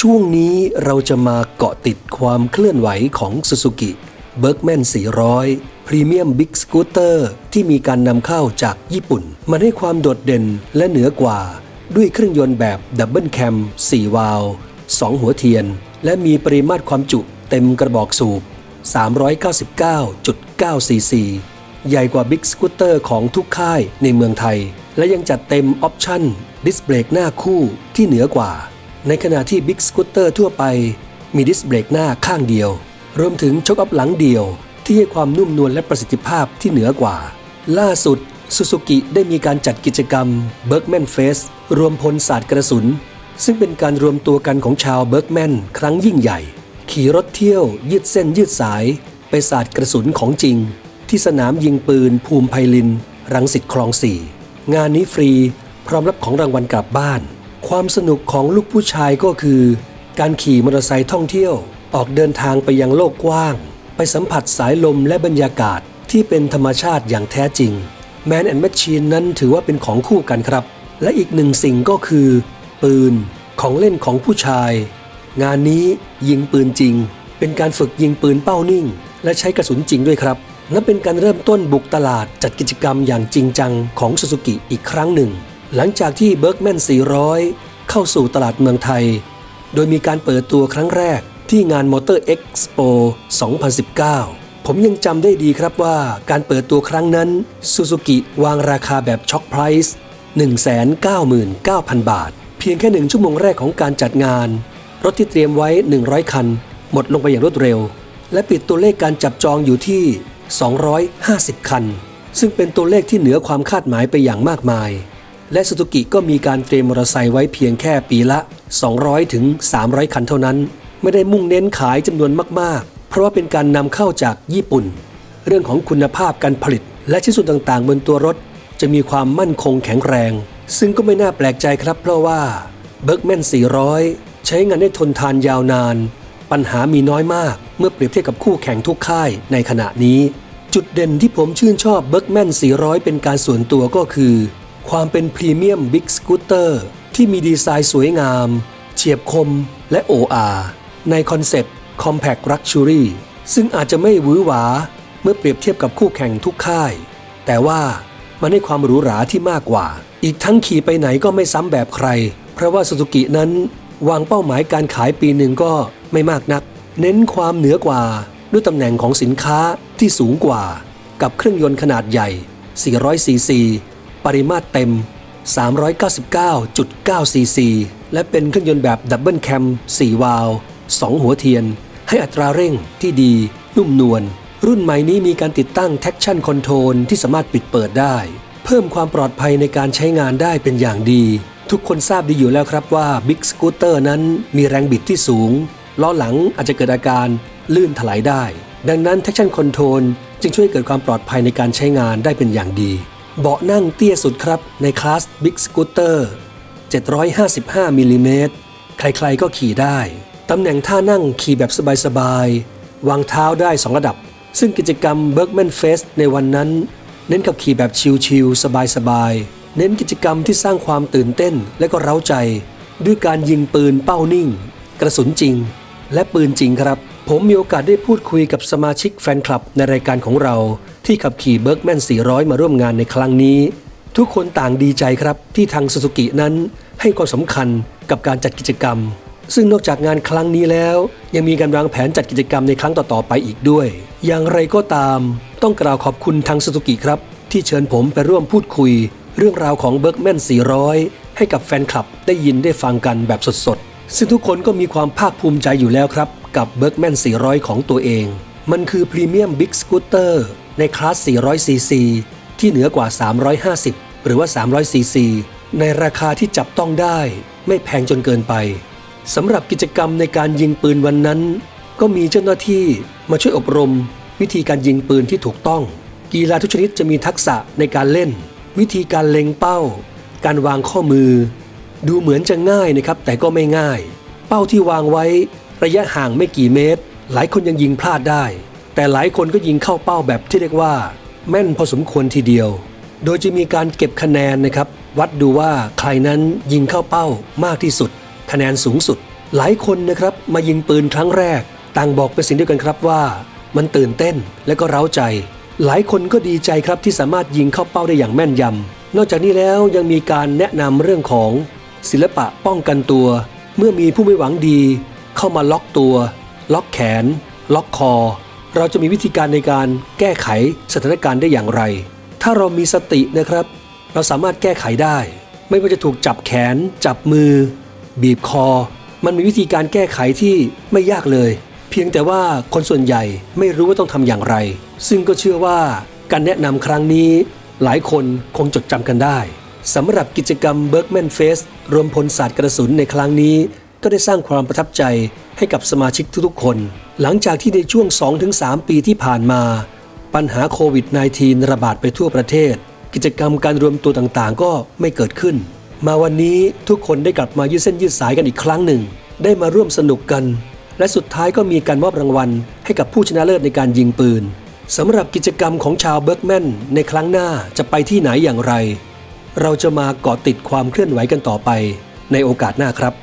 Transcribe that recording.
ช่วงนี้เราจะมาเกาะติดความเคลื่อนไหวของ Suzuki b e r g m a n 400 Premium Big Scooter ที่มีการนำเข้าจากญี่ปุ่น มันให้ความโดดเด่นและเหนือกว่า ด้วยเครื่องยนต์แบบดับเบิลแคม4วาล์ว2 หัวเทียน และมีปริมาตรความจุเต็มกระบอกสูบ 399.9 ซีซี ใหญ่กว่าบิ๊กสกูตเตอร์ของทุกค่ายในเมืองไทย และยังจัดเต็มออปชั่น ดิสเบรกหน้าคู่ที่เหนือกว่า ในขณะที่บิ๊กสกูตเตอร์ทั่วไป มีดิสเบรกหน้าข้างเดียว รวมถึงชกอัพหลังเดียว ที่ให้ความนุ่มนวลและประสิทธิภาพที่เหนือกว่า ล่าสุดซูซูกิได้มีการจัดกิจกรรม b e r g m a n Fest รวมพลศาสตร์กระสุน ซึ่งเป็นการรวมตัวกันของชาวเบิร์กแมนครั้งยิ่งใหญ่ ขี่รถเที่ยว ยืดเส้นยืดสาย ไปศาสตร์กระสุนของจริง ที่สนามยิงปืน ภูมิไพลิน รังสิตคลองสี่งานนี้ฟรี พร้อมรับของรางวัลกลับบ้าน ความสนุกของลูกผู้ชายก็คือ การขี่มอเตอร์ไซค์ท่องเที่ยว ออกเดินทางไปยังโลกกว้าง ไปสัมผัสสายลมและบรรยากาศที่เป็นธรรมชาติอย่างแท้จริง Man and Machine นั้นถือว่าเป็นของคู่กันครับ และอีกหนึ่งสิ่งก็คือ ปืนของเล่นของผู้ชาย งานนี้ยิงปืนจริง เป็นการฝึกยิงปืนเป้านิ่ง และใช้กระสุนจริงด้วยครับนับเป็นการเริ่มต้นบุกตลาดจัดกิจกรรมอย่างจริงจังของซูซูกิอีกครั้งหนึ่ง หลังจากที่เบิร์กแมน 400 เข้าสู่ตลาดเมืองไทย โดยมีการเปิดตัวครั้งแรกที่งานมอเตอร์เอ็กซ์โป2019 ผมยังจำได้ดีครับว่าการเปิดตัวครั้งนั้นซูซูกิวางราคาแบบช็อคไพรส์199,000 บาท เพียงแค่หนึ่งชั่วโมงแรกของการจัดงาน รถที่เตรียมไว้ 100 คัน หมดลงไปอย่างรวดเร็ว และปิดตัวเลขการจับจองอยู่ที่ 250 คัน ซึ่งเป็นตัวเลขที่เหนือความคาดหมายไปอย่างมากมาย และสุ z u กิก็มีการเตรียมมอเตอร์ไซค์ไว้เพียงแค่ปีละ 200ถึง300 คันเท่านั้น ไม่ได้มุ่งเน้นขายจำนวนมากๆ เพราะว่าเป็นการนำเข้าจากญี่ปุ่น เรื่องของคุณภาพการผลิต และชิ้นส่วนต่างๆ บนตัวรถ จะมีความมั่นคงแข็งแรง ซึ่งก็ไม่น่าแปลกใจครับเพราะว่าเบิร์กแมน400 ใช้งานได้ทนทานยาวนาน ปัญหามีน้อยมาก เมื่อเปรียบเทียบกับคู่แข่งทุกค่ายในขณะนี้ จุดเด่นที่ผมชื่นชอบเบิร์กแมน400 เป็นการส่วนตัวก็คือ ความเป็นพรีเมียมบิ๊กสกูตเตอร์ที่มีดีไซน์สวยงาม เฉียบคมและ OR ในคอนเซปต์ Compact Luxury ซึ่งอาจจะไม่หวือหวาเมื่อเปรียบเทียบกับคู่แข่งทุกค่าย แต่ว่ามันให้ความหรูหราที่มากกว่า อีกทั้งขี่ไปไหนก็ไม่ซ้ำแบบใคร เพราะว่าสุ z u กินั้น วางเป้าหมายการขายปีหนึ่งก็ไม่มากนัก เน้นความเหนือกว่าด้วยตำแหน่งของสินค้าที่สูงกว่า กับเครื่องยนต์ขนาดใหญ่400ซีซี ปริมาตรเต็ม 399.9 ซีซี และเป็นเครื่องยนต์แบบดับเบิลแคม 4 วาล์ว2 หัวเทียน ให้อัตราเร่งที่ดี นุ่มนวล รุ่นใหม่นี้มีการติดตั้ง traction control ที่สามารถปิดเปิดได้ เพิ่มความปลอดภัยในการใช้งานได้เป็นอย่างดี ทุกคนทราบดีอยู่แล้วครับว่า Big Scooter นั้นมีแรงบิดที่สูง ล้อหลังอาจจะเกิดอาการลื่นถลายได้ ดังนั้น traction control จึงช่วยเกิดความปลอดภัยในการใช้งานได้เป็นอย่างดี เบาะนั่งเตี้ยสุดครับในคลาส Big Scooter 755มิลลิเมตรใครๆก็ขี่ได้ ตำแหน่งท่านั่งขี่แบบสบายๆ วางเท้าได้ 2 ระดับ ซึ่งกิจกรรม Bergman Fest ในวันนั้น เน้นกับขี่แบบชิลๆ สบายๆ เน้นกิจกรรมที่สร้างความตื่นเต้นและก็เร้าใจ ด้วยการยิงปืนเป้านิ่ง กระสุนจริง และปืนจริงครับ ผมมีโอกาสได้พูดคุยกับสมาชิกแฟนคลับในรายการของเรา ที่ขับขี่เบิร์กแมน 400 มาร่วมงานในครั้งนี้ ทุกคนต่างดีใจครับที่ทางซูซูกินั้นให้ความสำคัญกับการจัดกิจกรรม ซึ่งนอกจากงานครั้งนี้แล้ว ยังมีการวางแผนจัดกิจกรรมในครั้งต่อๆไปอีกด้วย อย่างไรก็ตาม ต้องกล่าวขอบคุณทางซูซูกิครับ ที่เชิญผมไปร่วมพูดคุย เรื่องราวของเบิร์กแมน 400 ให้กับแฟนคลับได้ยินได้ฟังกันแบบสดๆซึ่งทุกคนก็มีความภาคภูมิใจอยู่แล้วครับกับเบิร์กแมน 400 ของตัวเอง มันคือพรีเมียมบิ๊กสกูตเตอร์ ในคลาส 400 ซีซี ที่เหนือกว่า 350 หรือว่า 300 ซีซี ในราคาที่จับต้องได้ไม่แพงจนเกินไปสำหรับกิจกรรมในการยิงปืนวันนั้น ก็มีเจ้าหน้าที่มาช่วยอบรม วิธีการยิงปืนที่ถูกต้อง กีฬาทุกชนิดจะมีทักษะในการเล่น วิธีการเล็งเป้า การวางข้อมือ ดูเหมือนจะง่ายนะครับ แต่ก็ไม่ง่าย เป้าที่วางไว้ ระยะห่างไม่กี่เมตร หลายคนยังยิงพลาดได้ แต่หลายคนก็ยิงเข้าเป้าแบบที่เรียกว่า แม่นพอสมควรทีเดียว โดยจะมีการเก็บคะแนนนะครับ วัดดูว่าใครนั้นยิงเข้าเป้ามากที่สุด คะแนนสูงสุด หลายคนนะครับมายิงปืนครั้งแรก ต่างบอกเป็นสิ่งเดียวกันครับว่า มันตื่นเต้นและก็เร้าใจ หลายคนก็ดีใจครับที่สามารถยิงเข้าเป้าได้อย่างแม่นยำนอกจากนี้แล้วยังมีการแนะนำเรื่องของ ศิลปะป้องกันตัว เมื่อมีผู้ไม่หวังดี เข้ามาล็อกตัว ล็อกแขน ล็อกคอ เราจะมีวิธีการในการแก้ไขสถานการณ์ได้อย่างไร ถ้าเรามีสตินะครับ เราสามารถแก้ไขได้ ไม่ว่าจะถูกจับแขน จับมือ บีบคอ มันมีวิธีการแก้ไขที่ไม่ยากเลย เพียงแต่ว่าคนส่วนใหญ่ไม่รู้ว่าต้องทำอย่างไร ซึ่งก็เชื่อว่าการแนะนำครั้งนี้ หลายคนคงจดจำกันได้สำหรับกิจกรรม Bergman Fest รวมพลศาสตร์กระสุนในครั้งนี้ ก็ได้สร้างความประทับใจให้กับสมาชิกทุกๆคน หลังจากที่ในช่วง 2-3 ปีที่ผ่านมา ปัญหาโควิด -19 ระบาดไปทั่วประเทศ กิจกรรมการรวมตัวต่างๆ ก็ไม่เกิดขึ้น มาวันนี้ทุกคนได้กลับมายืดเส้นยืดสายกันอีกครั้งหนึ่ง ได้มาร่วมสนุกกัน และสุดท้ายก็มีการมอบรางวัล ให้กับผู้ชนะเลิศในการยิงปืนสำหรับกิจกรรมของชาวเบิร์กแมนในครั้งหน้าจะไปที่ไหนอย่างไร เราจะมาเกาะติดความเคลื่อนไหวกันต่อไป ในโอกาสหน้าครับ